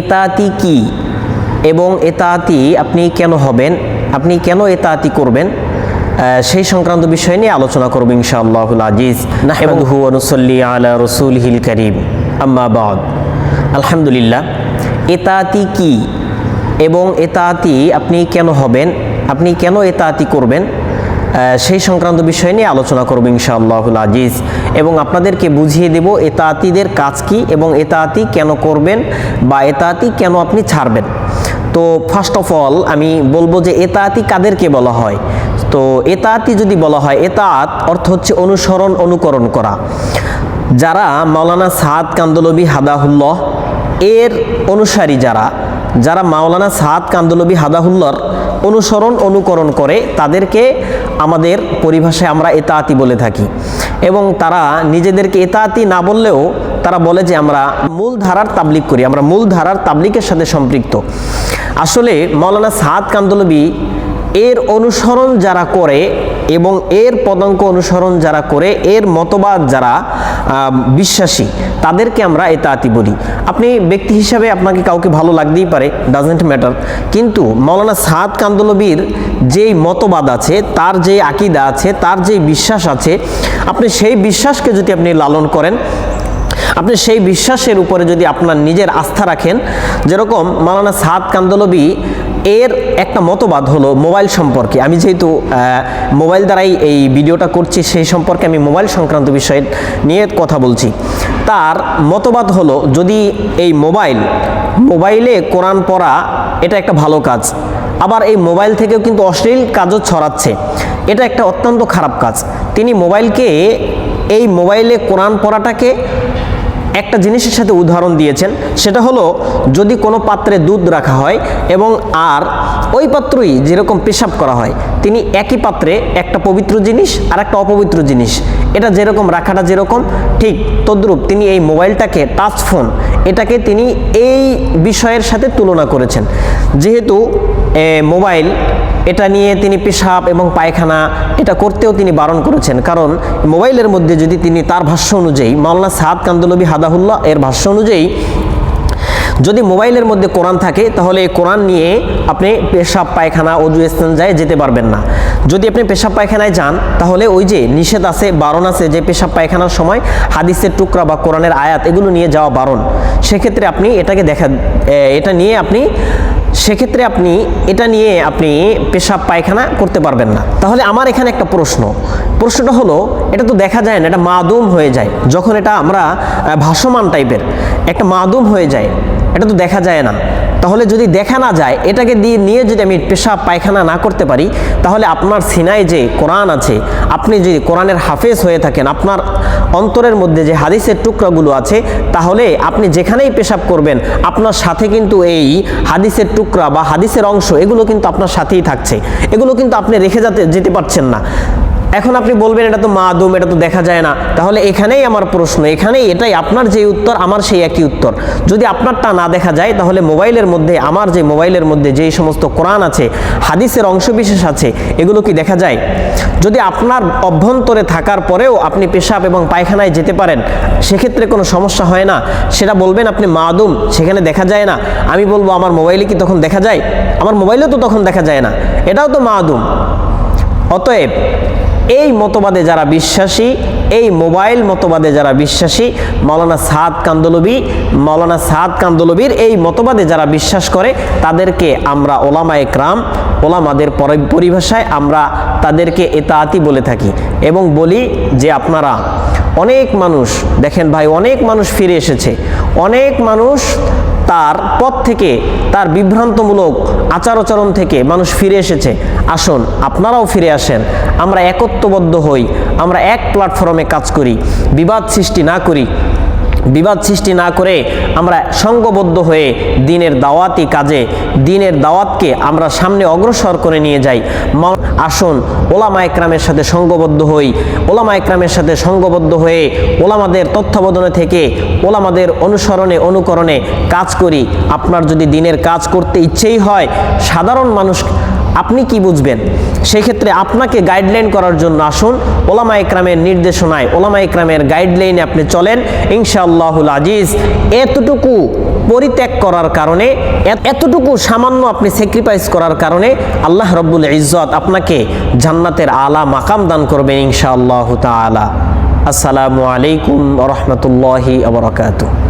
এতাতি কি? এবং এতাতি আপনি কেন হবেন? আপনি কেন এতাতি করবেন? সেই সংক্রান্ত বিষয় নিয়ে আলোচনা করব ইনশাআল্লাহুল আজিজ। ওয়া নুসাল্লি আলা রাসূলিহিল কারীম। আম্মা বাদ। আলহামদুলিল্লাহ। এতাতি কি? এবং এতাতি আপনি কেন হবেন? আপনি কেন এতাতি করবেন? সেই সংক্রান্ত বিষয় নিয়ে আলোচনা করব ইনশাআল্লাহুল আজিজ। এবং আপনাদেরকে বুঝিয়ে দেব এতাতিদের কাজ কি এবং এতাতি কেন করবেন বা এতাতি কেন আপনি ছাড়বেন। তো ফার্স্ট অফ অল আমি বলব যে এতাতি কাদেরকে বলা হয়? তো এতাতি যদি বলা হয় এতাত অর্থ হচ্ছে অনুসরণ, অনুকরণ করা। যারা মাওলানা সাদ কান্দলবি হাদাহুল্লাহ, এর অনুসারী যারা যারা মাওলানা সাদ কান্দলবি হাদাহুল্লার অনুসরণ, অনুকরণ করে, তাদেরকে আমাদের পরিভাষায় আমরা এতাতি বলে থাকি। এবং তারা নিজেদেরকে এতাতি না বললেও তারা বলে যে আমরা মূল ধারার তাবলিক করি, আমরা মূল ধারার তাবলিকের সাথে সম্পৃক্ত। আসলে মৌলানা সাদ কান্দলবি এর অনুসরণ যারা করে এবং এর পদাঙ্ক অনুসরণ যারা করে, এর মতবাদ যারা বিশ্বাসী, তাদেরকে আমরা এ এতাতি বলি। আপনি ব্যক্তি হিসাবে আপনাকে কাউকে ভালো লাগতেই পারে ডাজেন্ট ম্যাটার কিন্তু মৌলানা সাদ কান্দলবির যেই মতবাদ আছে, তার যে আকিদা আছে, তার যে বিশ্বাস আছে, আপনি সেই বিশ্বাসকে যদি আপনি লালন করেন, আপনি সেই বিশ্বাসের উপরে যদি আপনার নিজের আস্থা রাখেন, যেরকম মাওলানা সাদ কান্দলবি এর একটা মতবাদ হলো মোবাইল সম্পর্কে। আমি যেহেতু মোবাইল দ্বারাই এই ভিডিওটা করছি সেই সম্পর্কে আমি মোবাইল সংক্রান্ত বিষয়ে নিয়ে কথা বলছি। তার মতবাদ হলো, যদি এই মোবাইল, মোবাইলে কোরআন পড়া, এটা একটা ভালো কাজ। আবার এই মোবাইল থেকেও কিন্তু অশ্লীল কাজও ছড়াচ্ছে। এটা একটা অত্যন্ত খারাপ কাজ। তিনি মোবাইলকে, এই মোবাইলে কোরআন পড়াটাকে একটা জিনিসের সাথে উদাহরণ দিয়েছেন, সেটা হলো যদি কোনো পাত্রে দুধ রাখা হয় এবং আর ওই পাত্রই যেরকম পেশাব করা হয়, তিনি একই পাত্রে একটা পবিত্র জিনিস আর একটা অপবিত্র জিনিস। এটা যেরকম, রাখাটা যেরকম, ঠিক তদ্রূপ তিনি এই মোবাইলটাকে, টাচ ফোন, এটাকে তিনি এই বিষয়ের সাথে তুলনা করেছেন। যেহেতু মোবাইল এটা নিয়ে তিনি পেশাব এবং পায়খানা, এটা করতেও তিনি বারণ করেছেন। কারণ মোবাইলের মধ্যে যদি তিনি তার ভাষ্য অনুযায়ী, মাওলানা সাদ কান্দলবি হাদাহুল্লাহ এর ভাষ্য অনুযায়ী, যদি মোবাইলের মধ্যে কোরআন থাকে, তাহলে এই কোরআন নিয়ে আপনি পেশাব, পায়খানা, অজু যায় যেতে পারবেন না। যদি আপনি পেশাব, পায়খানায় যান, তাহলে ওই যে নিষেধ আছে, বারণ আছে যে পেশাব, পায়খানার সময় হাদিসের টুকরা বা কোরআনের আয়াত, এগুলো নিয়ে যাওয়া বারণ। সেক্ষেত্রে আপনি এটাকে দেখা এটা নিয়ে আপনি সেক্ষেত্রে আপনি এটা নিয়ে আপনি পেশাব পায়খানা করতে পারবেন না। তাহলে আমার এখানে একটা প্রশ্ন। প্রশ্নটা হলো, এটা তো দেখা যায় না, এটা মাদুম হয়ে যায়। যখন এটা আমরা ভাসমান টাইপের একটা মাদুম হয়ে যায়, এটা তো দেখা যায় না। তাহলে যদি দেখা না যায়, এটাকে দিয়ে নিয়ে যদি আমি পেশাব পায়খানা না করতে পারি, তাহলে আপনার সিনায় যে কোরআন আছে, আপনি যদি কোরআনের হাফেজ হয়ে থাকেন, আপনার অন্তরের মধ্যে যে হাদিসের টুকরাগুলো আছে, তাহলে আপনি যেখানেই পেশাব করবেন, আপনার সাথে কিন্তু এই হাদিসের টুকরা বা হাদিসের অংশ, এগুলো কিন্তু আপনার সাথেই থাকছে। এগুলো কিন্তু আপনি রেখে যেতে যেতে পারছেন না। এখন আপনি বলবেন, এটা তো মা মাদুম, এটা তো দেখা যায় না। তাহলে এখানেই আমার প্রশ্ন, এখানেই এটাই আপনার যে উত্তর, আমার সেই একই উত্তর। যদি আপনারটা না দেখা যায়, তাহলে মোবাইলের মধ্যে, আমার যে মোবাইলের মধ্যে যেই সমস্ত কোরআন আছে, হাদিসের অংশবিশেষ আছে, এগুলো কি দেখা যায়? যদি আপনার অভ্যন্তরে থাকার পরেও আপনি পেশাব এবং পায়খানায় যেতে পারেন, সেক্ষেত্রে কোনো সমস্যা হয় না। সেটা বলবেন, আপনি মা মাদুম, সেখানে দেখা যায় না। আমি বলব, আমার মোবাইলে কি তখন দেখা যায়? আমার মোবাইলেও তো তখন দেখা যায় না। এটাও তো মা মাদুম। অতএব এই মতবাদে যারা বিশ্বাসী, এই মোবাইল মতবাদে যারা বিশ্বাসী মৌলানা সাদ কান্দলবি মৌলানা সাদ কান্দলবির এই মতবাদে যারা বিশ্বাস করে, তাদেরকে আমরা ওলামা একরাম ওলামাদের পরি- পরিভাষায় আমরা তাদেরকে এতাতি বলে থাকি এবং বলি যে আপনারা অনেক মানুষ, দেখেন ভাই, অনেক মানুষ ফিরে এসেছে। অনেক মানুষ তার পথ থেকে, তার বিভ্রান্তমূলক আচার আচরণ থেকে মানুষ ফিরে এসেছে। আসুন, আপনারাও ফিরে আসেন। আমরা একত্ববদ্ধ হই, আমরা এক প্ল্যাটফর্মে কাজ করি, বিবাদ সৃষ্টি না করি। বিবাদ সৃষ্টি না করে আমরা সঙ্গবদ্ধ হয়ে দিনের দাওয়াতি কাজে, দিনের দাওয়াতকে আমরা সামনে অগ্রসর করে নিয়ে যাই। আসুন, ওলামা একরামের সাথে সঙ্গবদ্ধ হই। ওলামা একরামের সাথে সঙ্গবদ্ধ হয়ে ওলামাদের তত্ত্বাবধানে থেকে ওলামাদের অনুসরণে, অনুকরণে কাজ করি। আপনার যদি দিনের কাজ করতে ইচ্ছেই হয়, সাধারণ মানুষ আপনি কি বুঝবেন? সেই ক্ষেত্রে আপনাকে গাইডলাইন করার জন্য আসুন। ওলামা ইকরামের নির্দেশনায়, ওলামা ইকরামের গাইডলাইনে আপনি চলেন। ইনশাআল্লাহুল আজিজ, এতটুকু পরিত্যাগ করার কারণে এতটুকু সামান্য আপনি স্যাক্রিফাইস করার কারণে আল্লাহ রব্বুল ইজ্জত আপনাকে জান্নাতের আলা মাকাম দান করবেন ইনশাআল্লাহ তাআলা। আসসালামু আলাইকুম রহমতুল্লাহি আবরকাতুহ